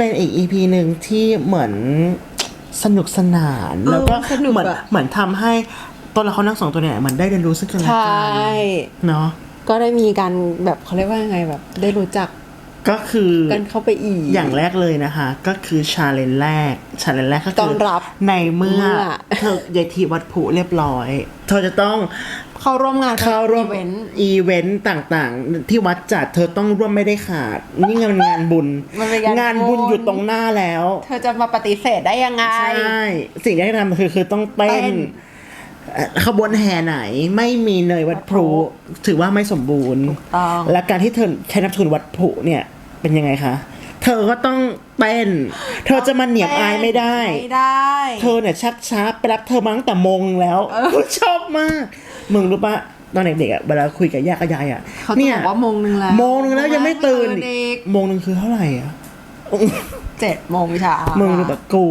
เป็นอีกอีพีหนึ่งที่เหมือนสนุกสนานแล้วก็สนุกเหมือนอะ เหมือนทำให้ตัวละครทั้งสองตัวเนี่ยเหมันได้เรียนรู้ซึ่งกันและใชกั่นเนาะก็ได้มีการแบบเขาเรียกว่ายังไงแบบ ได้รู้จักก็คือกันเข้าไปอีก อย่างแรกเลยนะคะ ก็คือชาเลนจ์แรกชาเลนจ์แรกก็คืต้อนรับในเมื่อเมื่อ เธอยายทีวัดผุเรียบร้อย เธอจะต้อง เข้าร่วมงานเข้าร่วมอีเวนต์ อีเวนต์ต่างๆ ที่วัดจัดเธอต้องร่วมไม่ได้ขาด นี่งานงานบุญ มันเป็นงานงานบุญบุญ อยู่ตรงหน้าแล้ว เธอจะมาปฏิเสธได้ยังไง ใช่ สิ่งที่ให้ทำคือคือต้องเต้เต้นน เอ่อขบวนแห่ไหนไม่มีเนยวัดพลุถือว่าไม่สมบูรณ์ ต้อง และการที่เธอใช้นับทุนวัดพลุเนี่ยเป็นยังไงคะ เธอก็ต้องเต้น เธอจะมาเหนียบอายไม่ได้ ไม่ได้ เธอเนี่ยชักช้าไปรับเธอมาตั้งแต่โมงแล้วชอบมาก มึงรู้ปะตอนเด็กๆอะเวลาคุยกับย่ากับยายอะเขาจะบอกว่าโมงนึงแล้วโมงนึงแล้วยังไม่ตื่นไม่ตื่นอีกโมงนึงคือเท่าไหร่อะเจ็ดโมงเช้ามึงรู้ปะกู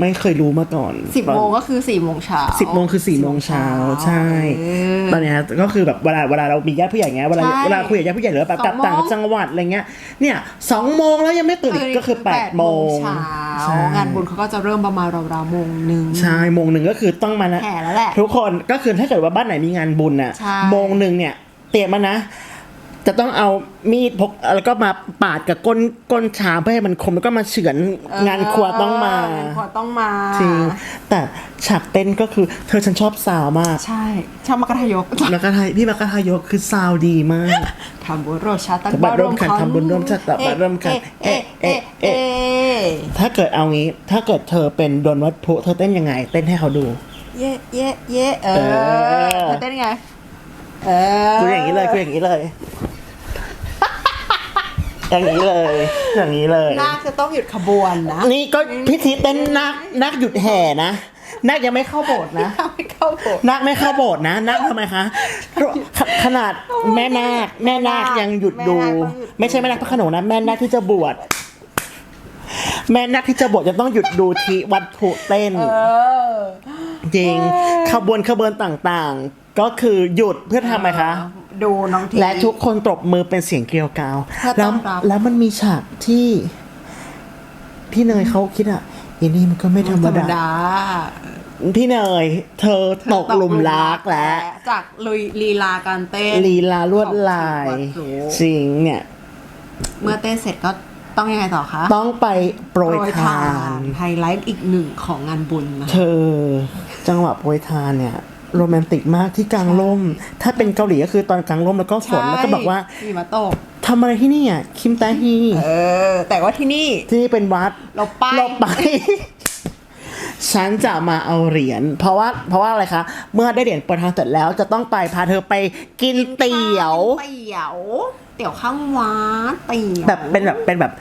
ไม่เคยรู้มาก่อนสิบโมงก็คือสี่โมงเช้าสิบโมงคือสี่โมงเช้าใช่เออตอนเนี้ยก็คือแบบเวลาเวลาเรามีญาติผู้ใหญ่เงี้ยเวลาใช่เวลาคุยกับญาติผู้ใหญ่หรือแบบกลับสองโมงต่างจังหวัดอะไรเงี้ยเนี่ยสองโมงแล้วยังไม่ตื่นอีกก็คือแปดโมงเช้าใช่งานบุญเขาก็จะเริ่มประมาณราวๆโมงหนึ่งใช่โมงหนึ่งก็คือต้องมานะแห่แล้วแหละทุกคนก็คือถ้าเกิดว่าบ้านไหนมีงานบุญน่ะใช่โมงหนึ่งเนี่ยเตรียมมานะ จะต้องเอามีดพกแล้วก็มาปาดกับก้นก้นชามเพื่อให้มันคมแล้วก็มาเฉือนงานครัวต้องมาเงานครัวต้องมาจริง แต่ฉากเต้นก็คือเธอฉันชอบซาวมากใช่ชอบมากระทายกมักกะทายพี่มักกะทายกคือซาวดีมากทำบุญร่วมชาติบัตรร่วมกันทำบุญร่วมชาติบัตรร่วมกันเอ๊ะเอ๊ะเอ๊ะเอ๊ะถ้าเกิดเอางี้ ถ้าเกิดเธอเป็นโดนวัดพลุเธอเต้นยังไง เต้นให้เขาดู เย่เย่เย่เอเอออเธอเต้นยังไงเออกูอย่างนี้เลยกูอย่างนี้เลย อย่างนี้เลย อย่างนี้เลย นาคจะต้องหยุดขบวนนะนี่ก็พิธีเต้นนักนักหยุดแห่นะนักยังไม่เข้าโบสถ์นะไม่เข้าโบสถ์นักไม่เข้าโบสถ์นะนักทำไมคะขขนาดแม่นาคแม่นาคยังหยุดดูแม่นาคต้องหยุดดูไม่ใช่แม่นาคพระโขนงนะแม่นาคที่จะบวชแม่นาคที่จะบวชจะต้องหยุดดูที่วัดผุเต้น เออ จริงขบวนขบวนต่างๆ ก็คือหยุดเพื่อทำไมคะ ดูน้องที และทุกคนตบมือเป็นเสียงเกลียวกราวเพื่อต้แล้วอนรับแล้วมันมีฉากที่ พี่เนยเขาคิดอะยันนี่มันก็ไม่ธรรมธรรมดาดา พี่เนย เธอตกหลุมรักแล้วจากลุยลีลาการเต้นลีลาลวดลายของวัดพลุจริงเนี่ย เมื่อเต้นเสร็จก็ต้องยังไงต่อคะต้องไปโปรยทาน ไฮไลท์อีกหนึ่งของงานบุญนะ เธอจังหวะโปรยทานเนี่ย โรแมนติกมากที่กลางร่ม ถ้าเป็นเกาหลีก็คือตอนกลางร่มแล้วก็ฝนแล้วก็บอกว่ามีมาตกทำอะไรที่นี่อะคิมตาฮีเออ แต่ว่าที่นี่ที่นี่เป็นวัดเราไปเราไปฉันจะมาเอาเหรียญเพราะว่าเพราะว่าอะไรคะ เมื่อได้เหรียญโปรยทานเสร็จแล้วจะต้องไปพาเธอไปกินเตี๋ยวเตี๋ยวเตี๋ยวข้างวัดเตี๋ยวแบบเป็นแบบเป็นแบบ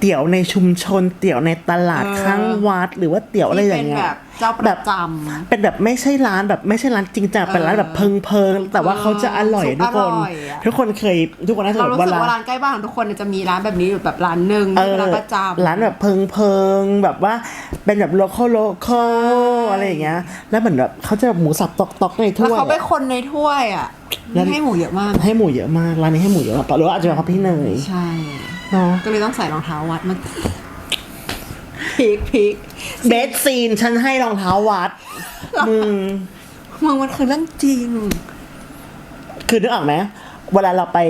เตี๋ยวในชุมชน เตี๋ยวในตลาดเออข้างวัด หรือว่าเตี๋ยวอะไรอย่างเงี้ที่ยเป็นแบบเจ้าประจำเป็นแบบไม่ใช่ร้านแบบไม่ใช่ร้านจริงจังเป็นร้านแบบเพิงเพิงๆแต่ว่าเขาจะอร่อยสุดทุกคนอร่อยอะทุกคนเคยทุกคนน่าจะเราแบบรู้สึกว่าว่าร้าร้านนใกล้บ้านของทุกคนเนี่ยจะมีร้านแบบนี้อยู่แบบร้านหนึ่งเอที่อเป็นร้านประจำร้านแบบเพิงเพิงๆแบบว่าเป็นแบบโลคอลโลคอลอะไรอย่างเงี้ยแล้วเหมือนแบบเขาจะแบบหมูสับตอกๆในแล้วถ้วยเขาไปคนในถ้วยอะแล้วให้หมูเยอะมาก ให้หมูเยอะมากร้านนี้ให้หมูเยอะมากหรือว่าอาจจะเป็นเพราะพี่เนยใช่ เนาะก็เลยต้องใส่รองเท้าวัดมาพีกพีกเบสซีนฉันให้รองเท้าวัดมึงมึงมันคือเรื่องจริง คือนึกออกไหมเวลาเราไป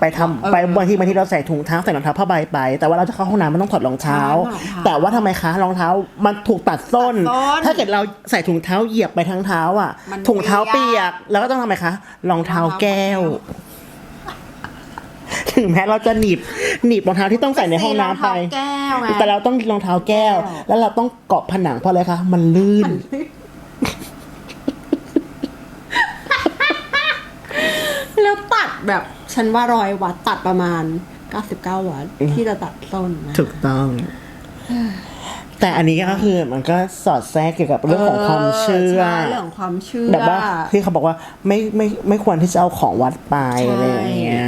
ไปทำเออไปบางทีบางทีเราใส่ถุงเท้าใส่รองเท้าผ้าใบไป แต่ว่าเราจะเข้าห้องน้ำมันต้องถอดรองเท้าใช่ถอดรองเท้าแต่ว่าทำไมคะรองเท้ามันถูกตัดส้นตัดส้น ถ้าเกิดเราใส่ถุงเท้าเหยียบไปทั้งเท้าอะมันถุงเท้าเปีเปียยกกแล้วก็ต้องทำไมคะรองเท้ารองเท้าแก้วแก้ ถึงแม้เราจะหนีบหนีบรองเท้าที่ต้องใส่ในห้องน้ำไป รองเท้าแก้วไง แต่เราต้องรองเท้าแก้วแก้วแล้วเราต้องเกาะผนังเพราะอะไรคะมันลื่น แล้วตัดแบบฉันว่าร้อยวัดตัดประมาณ 99 วัดที่จะตัดส้นนะ ถูกต้อง แต่อันนี้ก็คือมันก็สอดแทรกเกี่ยวกับเรื่องของความเชื่อ ใช่เรื่องของความเชื่อ แบบว่าที่เขาบอกว่าไม่ไม่ไม่ควรที่จะเอาของวัดไปใช่ อะไรอย่างเงี้ย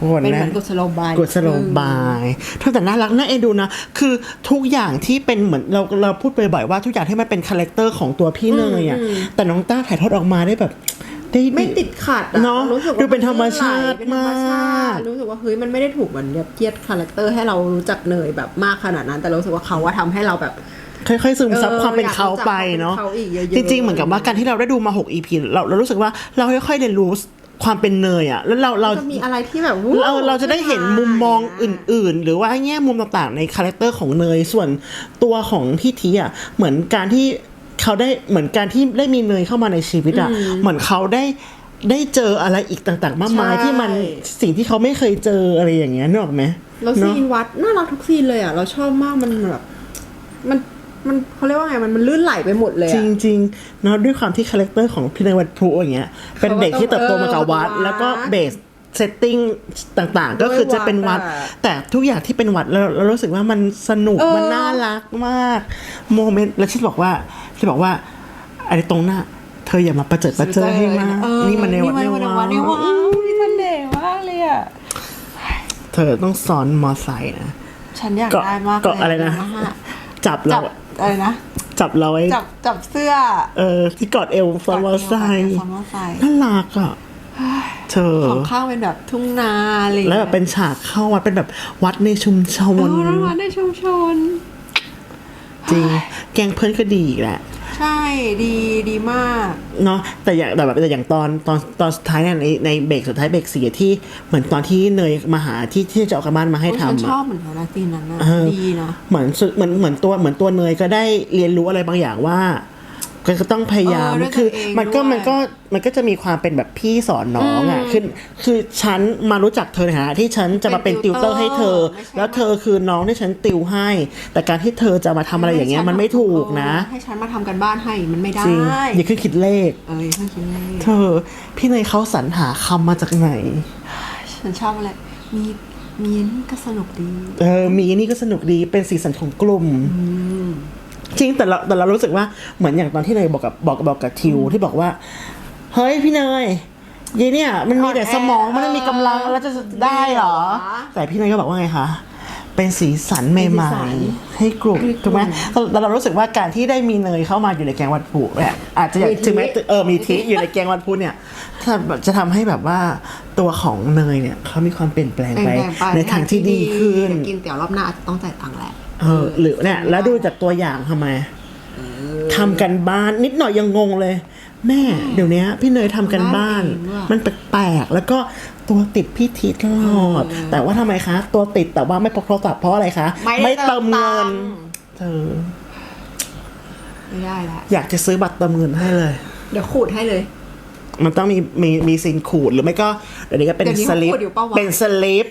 ควรเป็นเหนะมือนกุศโลบาย กุศโลบายเท่าแต่น่ารักน่าเอ็นดูนะ คือทุกอย่างที่เป็นเหมือนเราเราพูดไปบ่อยว่าทุกอย่างที่มันเป็นคาแรคเตอร์ของตัวพี่เนยอะ แต่น้องต้าถ่ายทอดออกมาได้แบบได้ ไม่ติดขัดอเนอะรู้สึกว่าดูเป็นธรรมชาติเป็นธรรมชาติมากรู้สึกว่าเฮ้ยมันไม่ได้ถูกเหมือนแบบเยียดคาแรคเตอร์ให้เรารู้จักเนยแบบมากขนาดนั้น แต่เรารู้สึกว่าเขาว่าทำให้เราแบบ ค่อยๆซึมซับเออความเป็นเขาไปเนาะอยากรู้จักความเป็นเขาอีกเยอะๆ จริงๆเหมือนกับว่าการที่เราได้ดูมา 6 EP เราเรารู้สึกว่าเราค่อยๆเรียนรู้ ความเป็นเนยอะ แล้วเราเราจะมีอะไรที่แบบเราเราจะได้เห็นมุมมองอื่น ๆ หรือว่าแง่มุมต่างๆในคาแรคเตอร์ของเนยส่วนตัวของพี่ทีอะเหมือนการที่เขาได้เหมือนการที่ได้มีเนยเข้ามาในชีวิตอะเหมือนเขาได้ได้เจออะไรอีกต่างๆ มากมายที่มันสิ่งที่เขาไม่เคยเจออะไรอย่างเงี้ยนึกออกไหมแล้วเนซีอะนวัดน่ารักทุกซีนเลยอะ เราชอบมากมันแบบมัน มันเขาเรียกว่าไงมันมันลื่นไหลไปหมดเลยจอะริงๆเนาะด้วยความที่คาแรคเตอร์ของพี่นายวัดพลุอย่างเงี้ยเป็นเด็กที่เติบโตมากับวัดเออแล้วก็เบสเซตติ้งต่างๆ ก็คือจะเป็นวัดด้วยวัดอะแต่ทุกอย่างที่เป็นวัดเราเรารู้สึกว่ามันสนุกเออมันน่ารักมากโมเมนต์แล้วฉันบอกว่าฉันบอกว่าอะไรตรงหน้า เธออย่ามาประเจิดประเจิดให้มากเออนี่มันในวัดนี่มันในวัดนี่ในว้าวัดวนี่ทันเดย์มากเลยอะเธอต้องซ้อนมอไซค์นะฉันอยากก็ได้มากก็เลยอะไรนะยามาฮ่าจับจัเราบ อะไรนะ จับเราไว้จับจับเสื้อเออที่กอดเอวซ้อนมอไซค์ซ้อนมอไซค์น่ารักอะเธอของข้างเป็นแบบทุ่งนาอะไรอย่างแล้วเงี้ยแบบเป็นฉากเข้าวัดเป็นแบบวัดในชุมชเอนอแล้ววัดในชุมชน จริง แกงเพื่อนก็ดีอีกแหละ ใช่ดีดีมาก เนาะแต่อย่างแต่แบบแต่อย่างตอนตอนตอนสุดท้ายเนี่ยในในเบรกสุดท้ายเบรกสี่ที่เหมือนตอนที่เนยมาหาที่ที่จะเอากลับบ้านมาให้โอ้ยฉันทำชออะบเหมือนกันนะซีนนั้นนะเออ ดีนะ เหมือนสุดเหมือนเหมือนตัวเหมือนตัวเนยก็ได้เรียนรู้อะไรบางอย่างว่า ก็ต้องพยายามเออด้วยคือตัวเองมันก็ด้วย มันก็มันก็จะมีความเป็นแบบพี่สอนน้องอะคือคือฉันมารู้จักเธอในฐานะที่ฉันจะมาเป็นเป็นติวเตอร์ให้เธอ ไม่ใช่ แล้วเธอคือน้องที่ฉันติวให้ แต่การที่เธอจะมาทำอะไรอย่างเงี้ยมันไม่ถูกนะ ให้ฉันมาทำกันบ้านให้มันไม่ได้จริงอย่าขึ้นคิดเลข เอออย่าเพิ่งคิดเลย เธอ พี่เนยเขาสรรหาคำมาจากไหน ฉันชอบอะไรมีมีนี่ก็สนุกดี เออมีนี่ก็สนุกดีเป็นสีสันของกลุ่ม จริงแต่เราแต่เรารู้สึกว่าเหมือนอย่างตอนที่เนยบอกกับบอกบอกกับทิวที่บอกว่า เฮ้ยพี่เนยยีเนี่ย มันมีแต่สมองมันไม่มีกำลังแล้วจะได้เหรอ แต่พี่เนยก็บอกว่าไงคะเป็นสีสันใหม่ๆให้กลุ่มถูกไหมแต่เรารู้สึกว่าการที่ได้มีเนยเข้ามาอยู่ในแกงวัดผูเนี่ยอาจจะอยากถึงแม้เออมีทิอยู่ในแกงวัดผูเนี่ยถ้าจะทำให้แบบว่าตัวของเนยเนี่ยเขามีความเปลี่ยนแปลงไปแบ่งๆไปในทางที่ดีขึ้นเดี๋ยวกินเตี๋ยวรอบหน้าอาจจะต้องจ่ายตังค์แหละ เออ หรือเนี่ย แล้วดูจากตัวอย่างทำไมทำกันบ้านนิดหน่อยยังงงเลย แม่เดี๋ยวนี้พี่เนยทำกันบ้านบ้านเองว่ะมันแปลกๆแล้วก็ตัวติดพี่ทีตลอด แต่ว่าทำไมคะ ตัวติดแต่ว่าไม่พกโทรศัพท์เพราะอะไรคะไม่ได้เติมเงินเติมตังค์เธอไม่ได้ละอยากจะซื้อบัตรเติมเงินให้เลย เดี๋ยวขูดให้เลย มันต้องมีมีมีซีนขูดหรือไม่ก็เดี๋ยวนี้ก็เป็นเดี๋ยวนี้สลิปเขาขูดอยู่ปะวะเป็นสลิป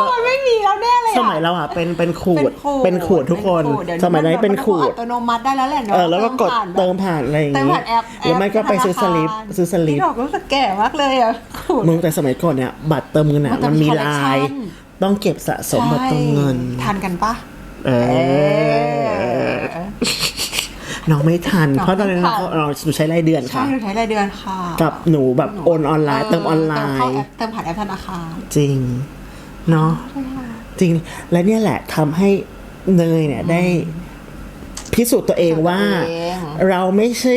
กูว่ามันไม่มีแล้วแน่เลยอะสมัยเราอะเป็นเป็นขูดขูดเป็นขูดทุกคนเป็ขูดเดี๋วสมัยนั้นเป็นขูดมัอัตโนมัติได้แล้วแหละเนาะเออแล้วก็กดผ่านแบบเติมผ่านอะไรอย่างเติมงี้ผ่านแอปหรือไม่ก็ไปซื้อสลิปธนาคารซื้อสลิปพี่ดอกรู้สึกแก่มากเลยอะขูด มึงแต่สมัยก่อนเนี่ยบัตรเติมเงินอะมันจะมันมีมีลาย collection ต้องเก็บสะสมบัตรเติมเงิน ใช่ทันกันปะเออ น้องไม่ทัน น้องเพราะตอนนั้นไม่ทัน เราหนูใช้รายเดือนใช่ค่ะ หนูใช้รายเดือนค่ะกับหนูแบบโอนออนไลน์เติมออนไลเติมเข้าน์ แอปเติมผ่านแอปธนาคาร จริง เนาะใช่ค่ะจริงและเนี่ยแหละทำให้เนยเนี่ยได้พิสูจน์ตัวเองว่าตัวเองเราไม่ใช่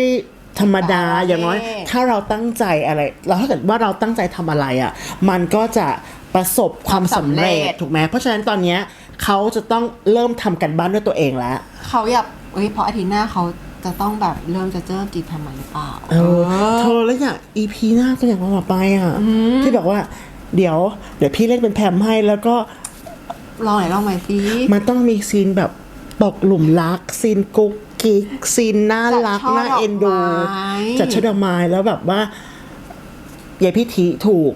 ธรรมดาตาเล่อย่างน้อย ถ้าเราตั้งใจอะไรเราถ้าเกิดว่าเราตั้งใจทำอะไรอะ มันก็จะประสบความสำเร็จถูกไหมเพราะฉะนั้นตอนเนี้ยเขาจะต้องเริ่มทำกันบ้านด้วยตัวเองแล้วเขาอยากเอ้ยเพราะอาทิตย์หน้าเขาจะต้องแบบเริ่มจะเจอจีบแพมใหม่หรือเปล่าเออเธอแล้วอย่าง EP หน้าก็อย่างว่าต่อไปอะที่แบบว่า เดี๋ยว เดี๋ยวพี่เล่นเป็นแพมให้แล้วก็ลองไหนลองใหม่สิมันต้องมีซีนแบบตกหลุมรักซีนกุ๊กกิ๊กซีนน่ารักจัดช่อน่าเอ็นดูดอกไม้จัดช่อดอกไม้แล้วแบบว่ายายพี่ทีถูก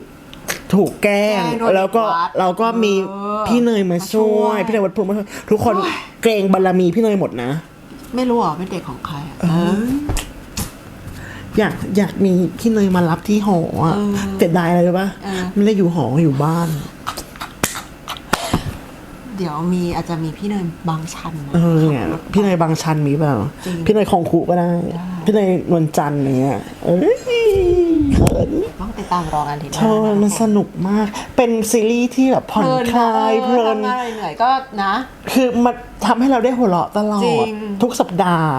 ถูกแกล้งแกล้งโดนแล้วก็วัดเราก็มีเออพี่เนยมาช่วยมาช่วย พี่เนยวัดพรหมมาช่วยทุกคนเกรงบารมีพี่เนยหมดนะ ไม่รู้เหรอเป็นเด็กของใครอะ อยากอยากมีพี่เนยมารับที่หออะเออเสียดายอะไรรู้ปะเออ ไม่ได้อยู่หออยู่บ้าน เดี๋ยวมีอาจจะมีพี่เนยบางชันนะ เออเนี่ยพี่เนยบางชันมีเปล่า จริงพี่เนยคองคุก็ได้ พี่เนยนวลจันทร์อย่างเงี้ยเอ้ยเขินต้องติดตามรอกันทีหเธอมันสนุกมาก เป็นซีรีส์ที่แบบผ่อนคลายเพลิน ทำงานเหนื่อยๆก็นะ คือมันทำให้เราได้หัวเราะตลอจริดงทุกสัปดาห์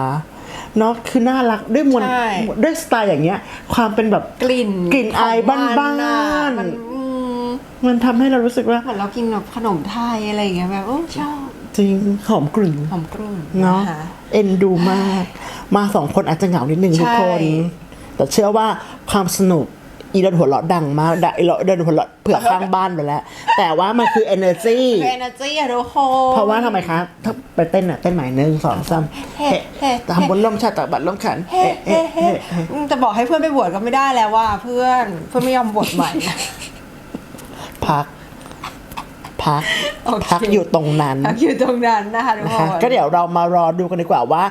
เนาะคือน่ารักด้วยมวลใช่ ด้วยสไตล์อย่างเงี้ย ความเป็นแบบกลิ่นกลิ่นอายของบ้านมัอะๆมันอืมมันทำให้เรารู้สึกว่าเหมือนเรากินแบบขนมไทยอะไรอย่างเงี้ยแบบโอ้ชอบจริงหอมกลุ่น หอมกรุ่นเนาะค เอ็นดูมาก มาสองคนอาจจะเหงานิดนึงใช่ทุกคนแต่เชื่อว่าความสนุก อีเดินหัวเราะดังมากอีเดินหัวเราะเผื่อข้างบ้านไปแล้ว แต่ว่ามันคือ energy เป็น energy อะทุกคนเพราะว่าทำไมคะถ้าไปเต้นอะเต้นใหม่หนึ่งสองสามเฮ้เฮ้ตามบนล่มชาติตากบัตรล่มขันเฮ้เฮ้เฮ้เฮ้เฮ้เฮ้จะบอกให้เพื่อนไปบวชก็ไม่ได้แล้วว่าเพื่อนเพื่อนไม่ยอมบวชใหม่ พัก พักโอเคพักอยู่ตรงนั้นพักอยู่ตรงนั้นนะคะทุกนะคคะนก็เดี๋ยวเรามารอดูกันดีกว่าว่า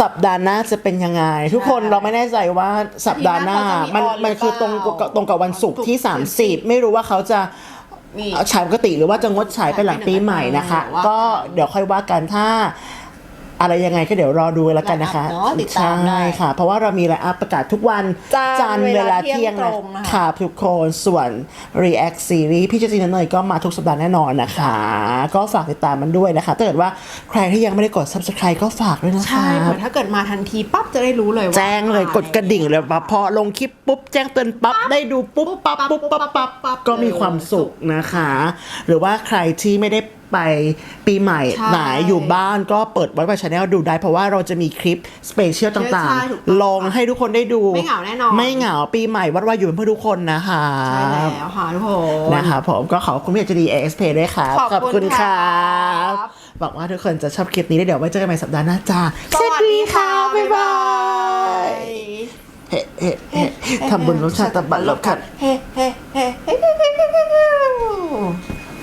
สัปดาห์หน้าจะเป็นยังไง ทุกคนใช่เราไม่แน่ใจว่าสัปดาห์หน้าอาทิตย์หน้ามันเขาจะมีออนหรือมันคือตรงเปล่าตรงกับวันศุกร์ที่วันศุกร์30 ไม่รู้ว่าเขาจะนี่ฉายปกติหรือว่าจะงดฉายไปหลังปีใหม่นะคะว่าก็เดี๋ยวค่อยว่ากันถ้า อะไรยังไงก็เดี๋ยวรอดูแล้วกันนะคะไลน์อัพเนอะติดตามได้ใช่ค่ะ เพราะว่าเรามีไลน์อัพประกาศทุกวันจันทร์ทร์เวเวลาลาเที่เที่ยยงงตรนะงนะคะ ค่ะทุกคนส่วน React Series พี่เจจีนนเนยก็มาทุกสัปดาห์แน่นอนนะคะ ก็ฝากติดตามมันด้วยนะคะถ้าเกิดว่าใครที่ยังไม่ได้กด Subscribe ก็ฝากด้วยนะคะ ใช่เผื่อถ้าเกิดมาทันทีปั๊บจะได้รู้เลยว่าแจ้งเลยกดกระดิ่งเลยปั๊บพอลงคลิปปุ๊บ แจ้งเตือนปั๊บ ได้ดูปุ๊บปั๊บปุ๊บปั๊บปั๊บปั๊บก็มีความสุขนะคะ หรือว่าใครที่ไม่ได้ ไปปีใหม่ใช่ไหนอยู่บ้านก็เปิดไว้กับชาแนลดูได้เพราะว่าเราจะมีคลิปสเปเชียลต่างใช่ถูกต้องๆ ลงให้ทุกคนได้ดู ไม่เหงาแน่นอน ไม่เหงาปีใหม่วัดว่าอยู่เป็นเพื่อนทุกคนนะคะใช่แล้วค่ะทุกคนนะคะผมก็ขอบคุณพี่เอจดีเอ็กซ์เพด้วยครับขอบคุณคครัรับบหวังว่าทุกคนจะชอบคลิปนี้แล้วเดี๋ยวไว้เจอกันใหม่สัปดาห์หน้าจ้าสวัสดีค่ะบ๊ายบายเฮ้เฮ้เฮ้ทำบุญรสชาติตะบันลบขัดเฮ้เฮ้เฮ้เฮ้เฮ้เฮ้เฮ้